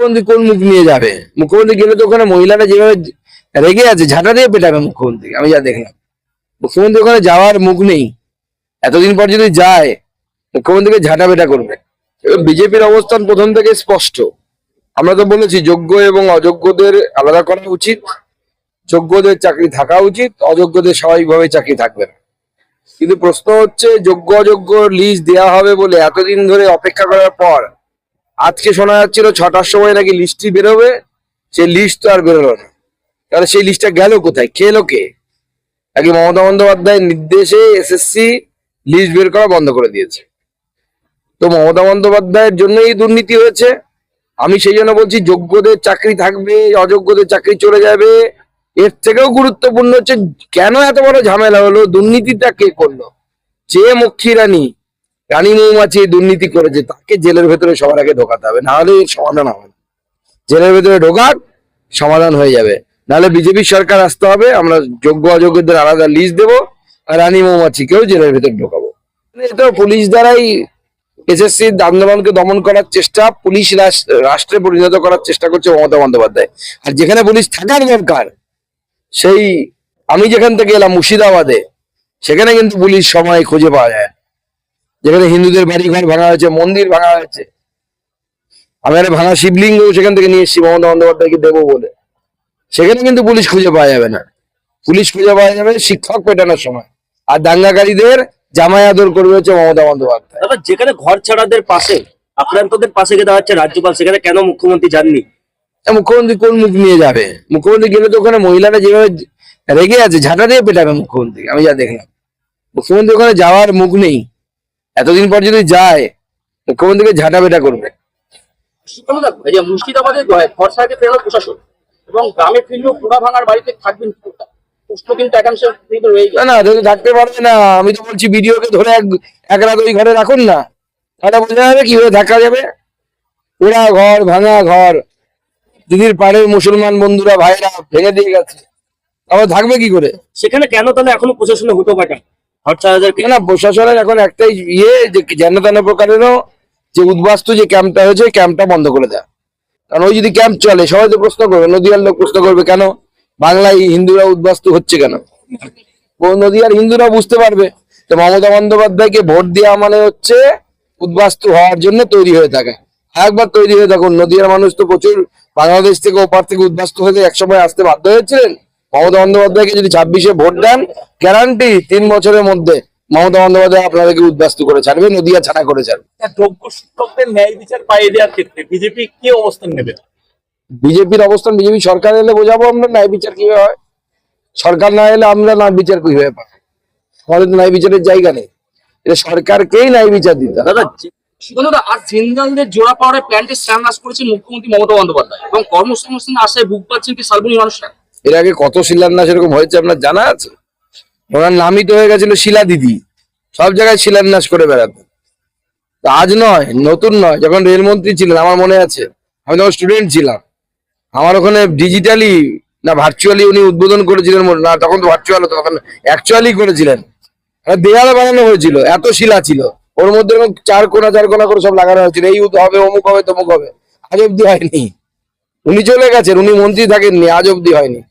মুখ্যমন্ত্রী কোন মুখ নিয়ে যাবে? মুখ্যমন্ত্রী গেলে তো ওখানে মহিলারা যেভাবে রেগে আছে, ঝাঁটা দিয়ে পেটাবে মুখ্যমন্ত্রী আমি যা দেখলাম। মুখ্যমন্ত্রী ওখানে যাওয়ার মুখ নেই। এতদিন পর যদি যায়, মুখ্যমন্ত্রীকে ঝাঁটা পেটা করবে। বিজেপির অবস্থান প্রথম থেকে স্পষ্ট। আমরা তো বলেছি, যোগ্য এবং অযোগ্যদের আলাদা করা উচিত। যোগ্যদের চাকরি থাকা উচিত, অযোগ্যদের স্বাভাবিকভাবে চাকরি থাকবে না। কিন্তু প্রশ্ন হচ্ছে যোগ্য অযোগ্য লিস্ট দেওয়া হবে বলে এতদিন ধরে অপেক্ষা করার পর আজকে শোনা যাচ্ছিল ছটার সময় নাকি লিস্টটি বেরোবে, সেই লিস্ট তো আর বেরোলো না। তাহলে সেই লিস্টটা গেল কোথায়? খেলো কে? নাকি মমতা বন্দ্যোপাধ্যায়ের নির্দেশে এসএসসি লিস্ট বের করা বন্ধ করে দিয়েছে? তো মমতা বন্দ্যোপাধ্যায়ের জন্যই এই দুর্নীতি হয়েছে। আমি সেই জন্য বলছি, যোগ্যদের চাকরি থাকবে, অযোগ্যদের চাকরি চলে যাবে। এর থেকেও গুরুত্বপূর্ণ হচ্ছে, কেন এত বড় ঝামেলা হলো? দুর্নীতিটা কে করল? যে মক্ষী রানী রানী মৌমাছি দুর্নীতি করেছে, তাকে জেলের ভেতরে সবার আগে ঢোকাতে হবে, নাহলে সমাধান হবে জেলের ভেতরে ঢোকার সমাধান হয়ে যাবে। নাহলে বিজেপি সরকার আসতে হবে, আমরা যোগ্য অযোগ্যদের আলাদা লিস্ট দেবো, আর রানী মৌমাছিকেও জেলের ভেতরে ঢোকাবো। এটা পুলিশ দ্বারাই এসএসসি আন্দোলনকে দমন করার চেষ্টা, পুলিশ রাষ্ট্রে পরিণত করার চেষ্টা করছে মমতা বন্দ্যোপাধ্যায়। আর যেখানে পুলিশ থাকার দরকার, সেই আমি যেখান থেকে এলাম মুর্শিদাবাদে, সেখানে কিন্তু পুলিশ সময় খুঁজে পাওয়া যায়। যেখানে হিন্দুদের বাড়ি ঘর ভাঙা হয়েছে মন্দির ভাঙা হয়েছে। আমি একটা ভাঙা শিবলিঙ্গ সেখান থেকে নিয়ে এসেছি মমতা বন্দ্যোপাধ্যায়কে দেবো বলে। সেখানে কিন্তু পুলিশ খুঁজে পাওয়া যাবে না। পুলিশ খুঁজে পাওয়া যাবে শিক্ষক পেটানোর সময়। আর দাঙ্গাকারীদের জামাই আদর করবে হচ্ছে মমতা বন্দ্যোপাধ্যায়। যেখানে ঘর ছাড়াদের পাশে আক্রান্তদের পাশে গিয়ে দাঁড়াচ্ছে রাজ্যপাল সেখানে কেন মুখ্যমন্ত্রী যাননি? মুখ্যমন্ত্রী কোন মুখ নিয়ে যাবে? মুখ্যমন্ত্রী গেলে তো ওখানে মহিলারা যেভাবে রেগে আছে ঝাঁটা দিয়ে পেটাবে মুখ্যমন্ত্রী আমি যা দেখলাম। মুখ্যমন্ত্রী ওখানে যাওয়ার মুখ নেই। এতদিন পর যদি যায় মুখ্যমন্ত্রীকে ঝাঁটা পেটা করবে? এই যে মুর্শিদাবাদে খরসাকে ফেরালো প্রশাসন এবং গ্রামে ফিরলেও পোড়া ভাঙার বাড়িতে থাকবেন না না থাকতে পারবে না। আমি তো বলছি ভিডিওকে ধরে এক রাত ওই ঘরে রাখুন না। তাহলে বোঝা যাবে কীভাবে থাকা যাবে। পোড়া ঘর ভাঙা ঘর দিদির পাড়ের মুসলমান বন্ধুরা ভাইরা ভেঙে দিয়ে গেছে। আবার থাকবে কি করে? সেখানে কেন তাহলে এখনও প্রশাসনে হতো ছাড়াদেরকে না প্রশাসনের এখন একটাই ইয়ে যে যেন তেন প্রকারেরও যে উদ্বাস্তু যে ক্যাম্পটা হয়েছে ক্যাম্পটা বন্ধ করে দেয়। কারণ ওই যদি ক্যাম্প চলে, সবাই তো প্রশ্ন করবে নদীয়ার লোক প্রশ্ন করবে কেন? বাংলায় হিন্দুরা উদ্বাস্তু হচ্ছে কেন? ও নদীয়ার হিন্দুরা বুঝতে পারবে। তো মমতা বন্দ্যোপাধ্যায়কে ভোট দেওয়া মানে হচ্ছে উদ্বাস্তু হওয়ার জন্য তৈরি হয়ে থাকে। একবার তৈরি হয়ে থাকুন। নদীয়ার মানুষ তো প্রচুর বাংলাদেশ থেকে ওপার থেকে উদ্বাস্তু হয়ে একসময় আসতে বাধ্য হয়েছিলেন। মমতা বন্দ্যোপাধ্যায়কে যদি ছাব্বিশে ভোট দেন গ্যারান্টি তিন বছরের মধ্যে মমতা বন্দ্যোপাধ্যায় আপনাদেরকে উদ্বাস্তু করে ছাড়বে নদিয়া ছাড়া করে ছাড়বে। যোগ্য শিক্ষকদের ন্যায় বিচার পাইয়ে দেওয়ার ক্ষেত্রে বিজেপি কি অবস্থান নেবে? বিজেপির অবস্থান বিজেপি সরকার এলে বোঝাবো আমরা ন্যায় বিচার কীভাবে হয়। সরকার না এলে আমরা ন্যায় বিচার কীভাবে পাবো? আমাদের তো ন্যায় বিচারের জায়গা নেই। এটা সরকারকেই ন্যায় বিচার দিতে হবে। দাদা সুগন্ধদা আজ জিন্দালদের জোড়া পাওয়ার প্ল্যান্টে শ্যামনাশ করেছেন মুখ্যমন্ত্রী মমতা বন্দ্যোপাধ্যায়। এবং কর্মসংস্থান আশায় বুক পাচ্ছেন কি সার্বনীয় মানুষরা? এর আগে কত শিলান্যাস এরকম হয়েছে আপনার জানা আছে? ওনার নামই তো হয়ে গেছিল শিলা দিদি। সব জায়গায় শিলান্যাস করে বেড়াতেন। আজ নয়, নতুন নয়, যখন রেলমন্ত্রী ছিলেন, আমার মনে আছে, আমি তখন স্টুডেন্ট ছিলাম। আমার ওখানে ডিজিটালি না ভার্চুয়ালি উনি উদ্বোধন করেছিলেন মনে- না, তখন তো ভার্চুয়াল হতো, তখন অ্যাকচুয়ালি করেছিলেন। একটা দেয়ালে বানানো হয়েছিল, এত শিলা ছিল। ওর মধ্যে চার কোনা চার কোনা করে সব লাগানো হয়েছিল। এই হবে, অমুক হবে, তমুক হবে। আজ অব্দি হয়নি। উনি চলে গেছেন, উনি মন্ত্রী থাকেননি, আজ অব্দি হয়নি।